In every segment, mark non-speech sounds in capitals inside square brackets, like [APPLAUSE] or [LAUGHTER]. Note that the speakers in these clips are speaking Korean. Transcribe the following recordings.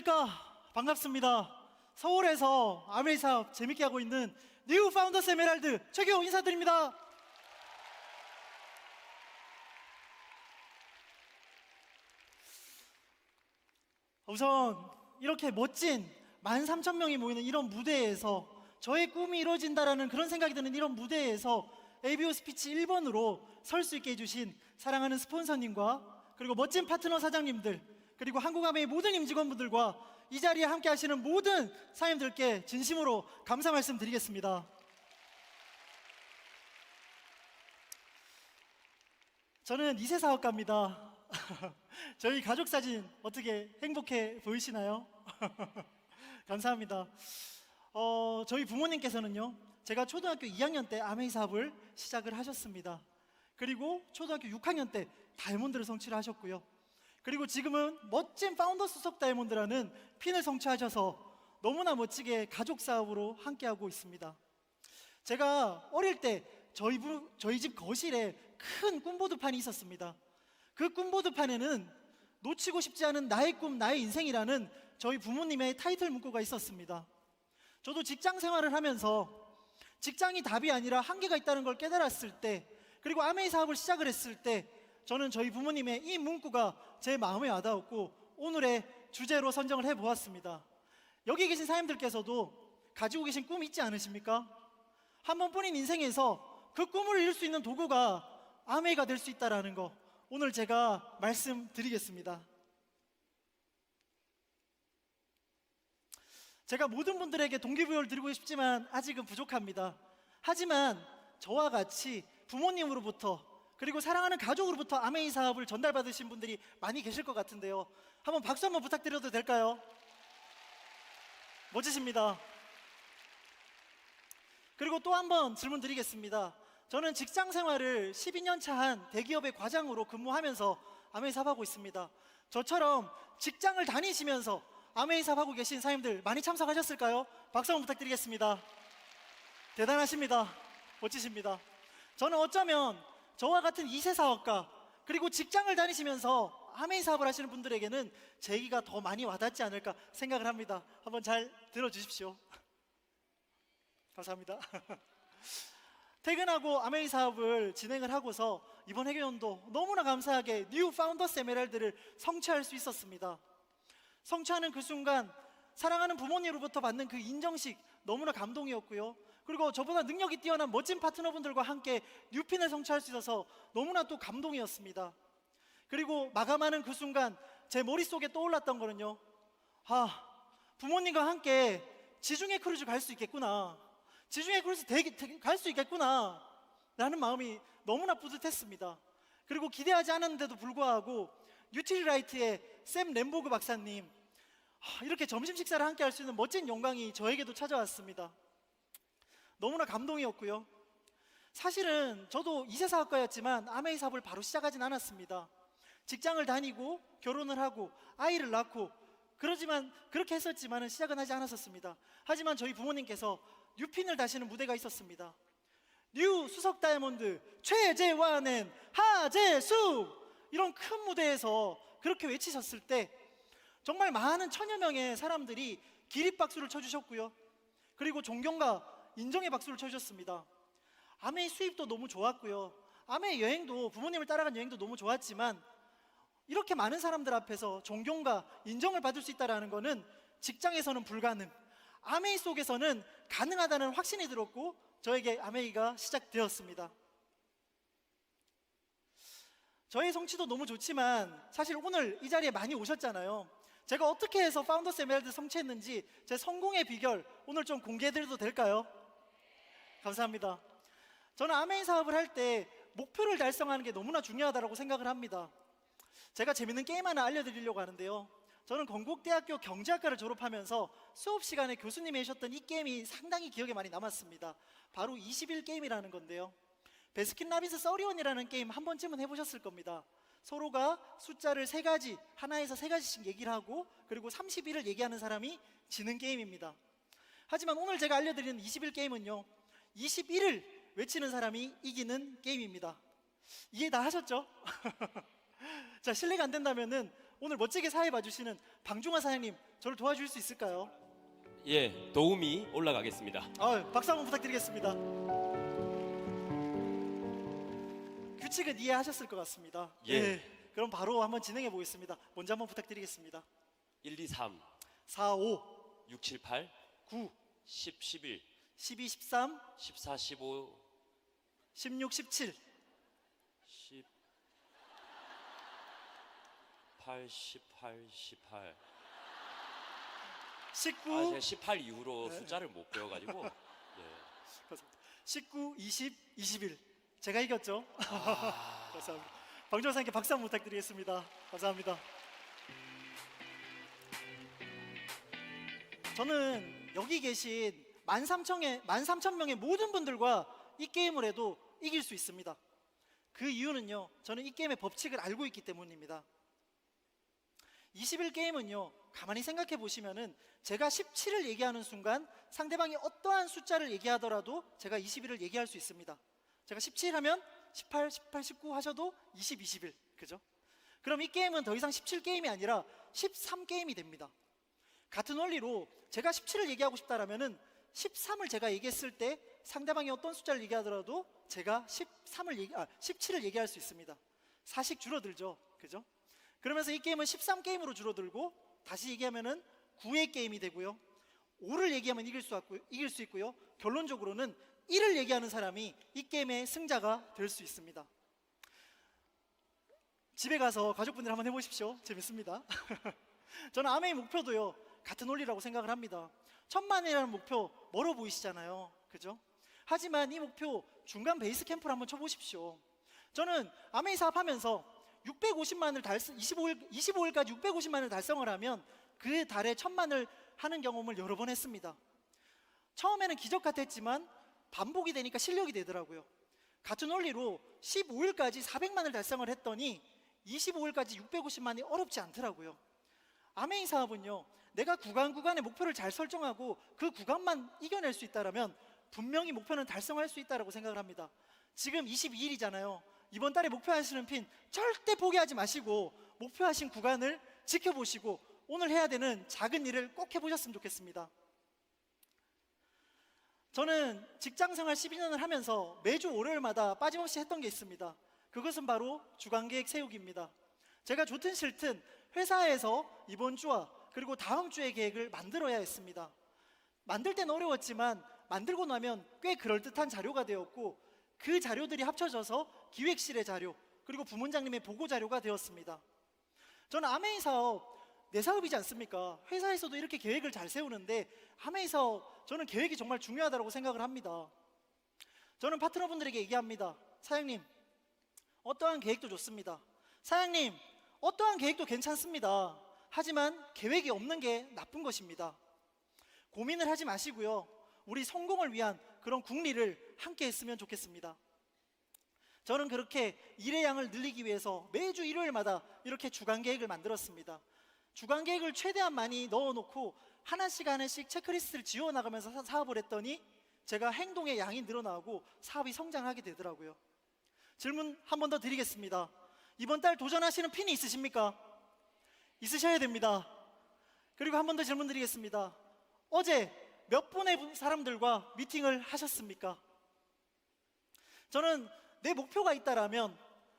안녕하십니까. 반갑습니다. 서울에서 아메이 사업 재밌게 하고 있는 뉴 파운더스 에메랄드 최규호 인사드립니다. 우선 이렇게 멋진 13,000명이 모이는 이런 무대에서 저의 꿈이 이루어진다라는 그런 생각이 드는 이런 무대에서 ABO 스피치 1번으로 설 수 있게 해주신 사랑하는 스폰서님과 그리고 멋진 파트너 사장님들 그리고 한국아메의 모든 임직원분들과 이 자리에 함께 하시는 모든 사장님들께 진심으로 감사 말씀 드리겠습니다. 저는 2세 사업가입니다. [LAUGHS] 저희 가족 사진 어떻게 행복해 보이시나요? [LAUGHS] 감사합니다. 어, 저희 부모님께서는요, 제가 초등학교 2학년 때 아메이 사업을 시작을 하셨습니다. 그리고 초등학교 6학년 때 다이몬드를 성취를 하셨고요. 그리고 지금은 멋진 파운더스 수석 다이몬드라는 핀을 성취하셔서 너무나 멋지게 가족 사업으로 함께하고 있습니다. 제가 어릴 때 저희, 부, 저희 집 거실에 큰 꿈보드판이 있었습니다. 그 꿈보드판에는 놓치고 싶지 않은 나의 꿈, 나의 인생이라는 저희 부모님의 타이틀 문구가 있었습니다. 저도 직장 생활을 하면서 직장이 답이 아니라 한계가 있다는 걸 깨달았을 때, 그리고 아메이 사업을 시작을 했을 때, 저는 저희 부모님의 이 문구가 제 마음에 와닿았고, 오늘의 주제로 선정을 해 보았습니다. 여기 계신 사람들께서도 가지고 계신 꿈 있지 않으십니까? 한 번뿐인 인생에서 그 꿈을 이룰 수 있는 도구가 아메이가 될 수 있다라는 거, 오늘 제가 말씀드리겠습니다. 제가 모든 분들에게 동기부여를 드리고 싶지만 아직은 부족합니다. 하지만 저와 같이 부모님으로부터 그리고 사랑하는 가족으로부터 아메이 사업을 전달받으신 분들이 많이 계실 것 같은데요. 한번 박수 한번 부탁드려도 될까요? 멋지십니다. 그리고 또 한 번 질문 드리겠습니다. 저는 직장 생활을 12년 차 한 대기업의 과장으로 근무하면서 아메이 사업하고 있습니다. 저처럼 직장을 다니시면서 아메이 사업하고 계신 사장님들 많이 참석하셨을까요? 박수 한번 부탁드리겠습니다. 대단하십니다. 멋지십니다. 저는 어쩌면 저와 같은 2세 사업가 그리고 직장을 다니시면서 아메이 사업을 하시는 분들에게는 제 얘기가 더 많이 와닿지 않을까 생각을 합니다. 한번 잘 들어주십시오. 감사합니다. [LAUGHS] 퇴근하고 아메이 사업을 진행을 하고서 이번 해결연도 너무나 감사하게 뉴 파운더스 에메랄드를 성취할 수 있었습니다. 성취하는 그 순간 사랑하는 부모님으로부터 받는 그 인정식 너무나 감동이었고요. 그리고 저보다 능력이 뛰어난 멋진 파트너분들과 함께 뉴핀을 성취할 수 있어서 너무나 또 감동이었습니다. 그리고 마감하는 그 순간 제 머릿속에 떠올랐던 거는요. 아, 부모님과 함께 지중해 크루즈 갈 수 있겠구나. 지중해 크루즈 갈 수 있겠구나. 라는 마음이 너무나 뿌듯했습니다. 그리고 기대하지 않았는데도 불구하고 뉴트리라이트의 샘 램보그 박사님 아, 이렇게 점심 식사를 함께 할 수 있는 멋진 영광이 저에게도 찾아왔습니다. 너무나 감동이었고요. 사실은 저도 이세 사업가였지만 아메이 사업을 바로 시작하진 않았습니다. 직장을 다니고 결혼을 하고 아이를 낳고 그러지만 그렇게 했었지만은 시작은 하지 않았었습니다. 하지만 저희 부모님께서 뉴핀을 다시는 무대가 있었습니다. 뉴 수석 다이아몬드 최재환은 하재수 이런 큰 무대에서 그렇게 외치셨을 때 정말 많은 천여 명의 사람들이 기립박수를 쳐주셨고요. 그리고 존경과 인정의 박수를 쳐주셨습니다. 아메의 수입도 너무 좋았고요. 아메의 여행도 부모님을 따라간 여행도 너무 좋았지만 이렇게 많은 사람들 앞에서 존경과 인정을 받을 수 있다는 것은 직장에서는 불가능, 아메이 속에서는 가능하다는 확신이 들었고 저에게 아메이가 시작되었습니다. 저의 성취도 너무 좋지만 사실 오늘 이 자리에 많이 오셨잖아요. 제가 어떻게 해서 파운더스 에메랄드 성취했는지 제 성공의 비결 오늘 좀 공개해드려도 될까요? 감사합니다. 저는 아메인 사업을 할 때 목표를 달성하는 게 너무나 중요하다고 생각을 합니다. 제가 재밌는 게임 하나 알려드리려고 하는데요. 저는 건국대학교 경제학과를 졸업하면서 수업 시간에 교수님이 하셨던 이 게임이 상당히 기억에 많이 남았습니다. 바로 21게임이라는 건데요. 베스킨라빈스 써리원이라는 게임 한 번쯤은 해보셨을 겁니다. 서로가 숫자를 세 가지, 하나에서 세 가지씩 얘기를 하고 그리고 31을 얘기하는 사람이 지는 게임입니다. 하지만 오늘 제가 알려드리는 21게임은요. 21을 외치는 사람이 이기는 게임입니다. 이해 다 하셨죠? [LAUGHS] 자, 실례가 안 된다면은 오늘 멋지게 사회 봐주시는 방중환 사장님 저를 도와줄 수 있을까요? 예, 도움이 올라가겠습니다. 아, 박수 한번 부탁드리겠습니다. 규칙은 이해하셨을 것 같습니다. 예. 그럼 바로 한번 진행해 보겠습니다. 먼저 한번 부탁드리겠습니다. 1, 2, 3, 4, 5, 6, 7, 8, 9, 10, 11, 12, 13, 14, 15, 16, 17, 10, 8, 18, 18. 19, 아, 제가 18 이후로 네. 숫자를 못 배워가지고. [LAUGHS] 예. 그렇습니다. 19, 20, 21. 제가 이겼죠? 아. [LAUGHS] 감사합니다. 방정환 사장님께 박수 한번 부탁드리겠습니다. 감사합니다. 저는 여기 계신 13,000의 13,000명의 모든 분들과 이 게임을 해도 이길 수 있습니다. 그 이유는요. 저는 이 게임의 법칙을 알고 있기 때문입니다. 21 게임은요. 가만히 생각해 보시면은 제가 17을 얘기하는 순간 상대방이 어떠한 숫자를 얘기하더라도 제가 21을 얘기할 수 있습니다. 제가 17 하면 18, 18, 19 하셔도 20, 21. 그죠? 그럼 이 게임은 더 이상 17 게임이 아니라 13 게임이 됩니다. 같은 원리로 제가 17을 얘기하고 싶다라면은 13을 제가 얘기했을 때 상대방이 어떤 숫자를 얘기하더라도 제가 13을 얘기, 아, 17을 얘기할 수 있습니다. 사식 줄어들죠. 그죠? 그러면서 이 게임은 13 게임으로 줄어들고 다시 얘기하면은 9의 게임이 되고요. 5를 얘기하면 이길 수, 있고요. 이길 수 있고요. 결론적으로는 1을 얘기하는 사람이 이 게임의 승자가 될 수 있습니다. 집에 가서 가족분들 한번 해보십시오. 재밌습니다. [LAUGHS] 저는 아메의 목표도요 같은 논리라고 생각을 합니다. 천만이라는 목표 멀어 보이시잖아요, 그죠? 하지만 이 목표 중간 베이스 캠프를 한번 쳐보십시오. 저는 아메이 사업하면서 650만을 달성 25일 25일까지 650만을 달성을 하면 그 달에 천만을 하는 경험을 여러 번 했습니다. 처음에는 기적 같았지만 반복이 되니까 실력이 되더라고요. 같은 원리로 15일까지 400만을 달성을 했더니 25일까지 650만이 어렵지 않더라고요. 아메인 사업은요, 내가 구간 구간의 목표를 잘 설정하고 그 구간만 이겨낼 수 있다라면 분명히 목표는 달성할 수 있다라고 생각을 합니다. 지금 22일이잖아요. 이번 달에 목표하시는 핀 절대 포기하지 마시고 목표하신 구간을 지켜보시고 오늘 해야 되는 작은 일을 꼭 해보셨으면 좋겠습니다. 저는 직장 생활 12년을 하면서 매주 월요일마다 빠짐없이 했던 게 있습니다. 그것은 바로 주간 계획 세우기입니다. 제가 좋든 싫든 회사에서 이번 주와 그리고 다음 주의 계획을 만들어야 했습니다. 만들 땐 어려웠지만 만들고 나면 꽤 그럴듯한 자료가 되었고 그 자료들이 합쳐져서 기획실의 자료 그리고 부문장님의 보고 자료가 되었습니다. 저는 아메이 사업 내 사업이지 않습니까? 회사에서도 이렇게 계획을 잘 세우는데 아메이 사업 저는 계획이 정말 중요하다고 생각을 합니다. 저는 파트너분들에게 얘기합니다. 사장님 어떠한 계획도 좋습니다. 사장님 어떠한 계획도 괜찮습니다. 하지만 계획이 없는 게 나쁜 것입니다. 고민을 하지 마시고요. 우리 성공을 위한 그런 국리를 함께 했으면 좋겠습니다. 저는 그렇게 일의 양을 늘리기 위해서 매주 일요일마다 이렇게 주간 계획을 만들었습니다. 주간 계획을 최대한 많이 넣어놓고 하나씩 하나씩 체크리스트를 지워나가면서 사- 사업을 했더니 제가 행동의 양이 늘어나고 사업이 성장하게 되더라고요. 질문 한 번 더 드리겠습니다. 이번 달 도전하시는 핀이 있으십니까? 있으셔야 됩니다. 그리고 한 번 더 질문 드리겠습니다. 어제 몇 분의 분- 사람들과 미팅을 하셨습니까? 저는 내 목표가 있다라면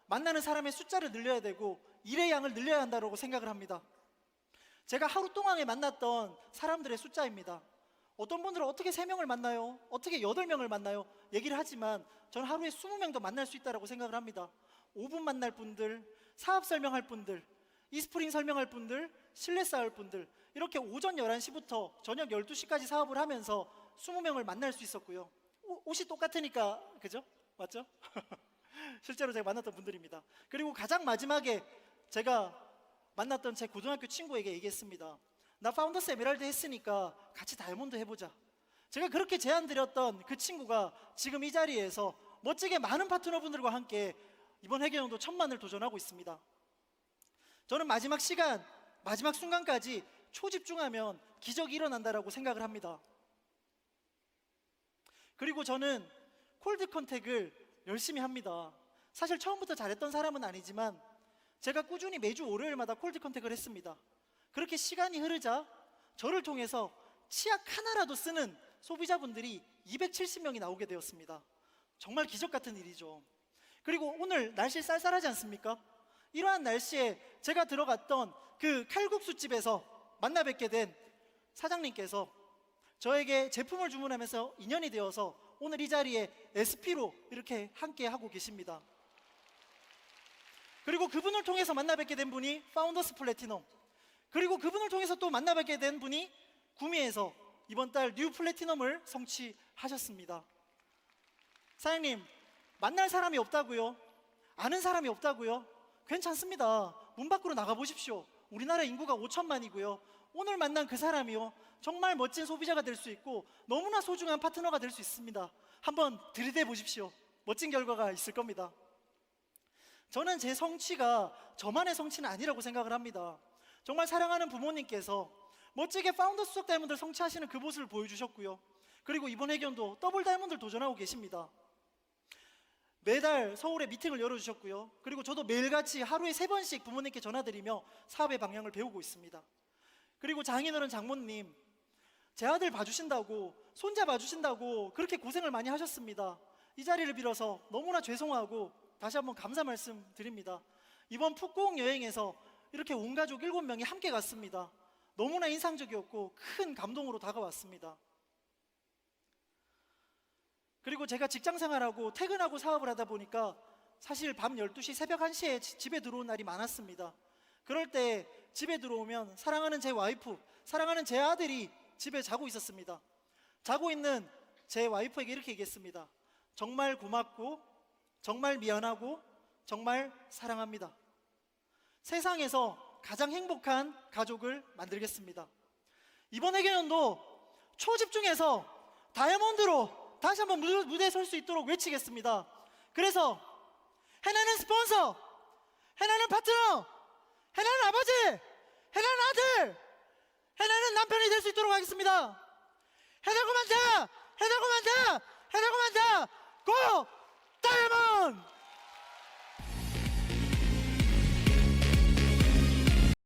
만나는 사람의 숫자를 늘려야 되고 일의 양을 늘려야 한다고 생각을 합니다. 제가 하루 동안에 만났던 사람들의 숫자입니다. 어떤 분들은 어떻게 3명을 만나요? 어떻게 8명을 만나요? 얘기를 하지만 저는 하루에 20명도 만날 수 있다고 생각을 합니다. 5분 만날 분들, 사업 설명할 분들, 이스프링 설명할 분들, 실내 쌓을 분들 이렇게 오전 11시부터 저녁 12시까지 사업을 하면서 20명을 만날 수 있었고요. 오- 옷이 똑같으니까 그죠? 맞죠? [LAUGHS] 실제로 제가 만났던 분들입니다. 그리고 가장 마지막에 제가 만났던 제 고등학교 친구에게 얘기했습니다. 나 파운더스 에메랄드 했으니까 같이 다이아몬드 해보자. 제가 그렇게 제안 드렸던 그 친구가 지금 이 자리에서 멋지게 많은 파트너분들과 함께 이번 회계연도 천만을 도전하고 있습니다. 저는 마지막 시간, 마지막 순간까지 초집중하면 기적이 일어난다라고 생각을 합니다. 그리고 저는 콜드 컨택을 열심히 합니다. 사실 처음부터 잘했던 사람은 아니지만 제가 꾸준히 매주 월요일마다 콜드 컨택을 했습니다. 그렇게 시간이 흐르자 저를 통해서 치약 하나라도 쓰는 소비자분들이 270명이 나오게 되었습니다. 정말 기적 같은 일이죠. 그리고 오늘 날씨 쌀쌀하지 않습니까? 이러한 날씨에 제가 들어갔던 그 칼국수 집에서 만나 뵙게 된 사장님께서 저에게 제품을 주문하면서 인연이 되어서 오늘 이 자리에 SP로 이렇게 함께 하고 계십니다. 그리고 그분을 통해서 만나 뵙게 된 분이 파운더스 플래티넘. 그리고 그분을 통해서 또 만나 뵙게 된 분이 구미에서 이번 달 뉴 플래티넘을 성취하셨습니다. 사장님, 만날 사람이 없다고요? 아는 사람이 없다고요? 괜찮습니다. 문 밖으로 나가 보십시오. 우리나라 인구가 5천만이고요. 오늘 만난 그 사람이요. 정말 멋진 소비자가 될 수 있고 너무나 소중한 파트너가 될 수 있습니다. 한번 들이대 보십시오. 멋진 결과가 있을 겁니다. 저는 제 성취가 저만의 성취는 아니라고 생각을 합니다. 정말 사랑하는 부모님께서 멋지게 파운더 수석 다이몬드를 성취하시는 그 모습을 보여주셨고요. 그리고 이번 회견도 더블 다이몬드를 도전하고 계십니다. 매달 서울에 미팅을 열어주셨고요. 그리고 저도 매일같이 하루에 세 번씩 부모님께 전화드리며 사업의 방향을 배우고 있습니다. 그리고 장인어른 장모님, 제 아들 봐주신다고, 손자 봐주신다고 그렇게 고생을 많이 하셨습니다. 이 자리를 빌어서 너무나 죄송하고 다시 한번 감사 말씀 드립니다. 이번 푸꾸옥 여행에서 이렇게 온 가족 일곱 명이 함께 갔습니다. 너무나 인상적이었고 큰 감동으로 다가왔습니다. 그리고 제가 직장 생활하고 퇴근하고 사업을 하다 보니까 사실 밤 12시, 새벽 1시에 지- 집에 들어온 날이 많았습니다. 그럴 때 집에 들어오면 사랑하는 제 와이프, 사랑하는 제 아들이 집에 자고 있었습니다. 자고 있는 제 와이프에게 이렇게 얘기했습니다. 정말 고맙고, 정말 미안하고, 정말 사랑합니다. 세상에서 가장 행복한 가족을 만들겠습니다. 이번 회견도 초집중해서 다이아몬드로 다시 한번 무- 무대에 설 수 있도록 외치겠습니다. 그래서 해나는 스폰서, 해나는 파트너, 해나는 아버지, 해나는 아들, 해나는 남편이 될 수 있도록 하겠습니다. 해나고 만 자, 해나고 만 자, 해나고 만 자, 고 다이아몬드!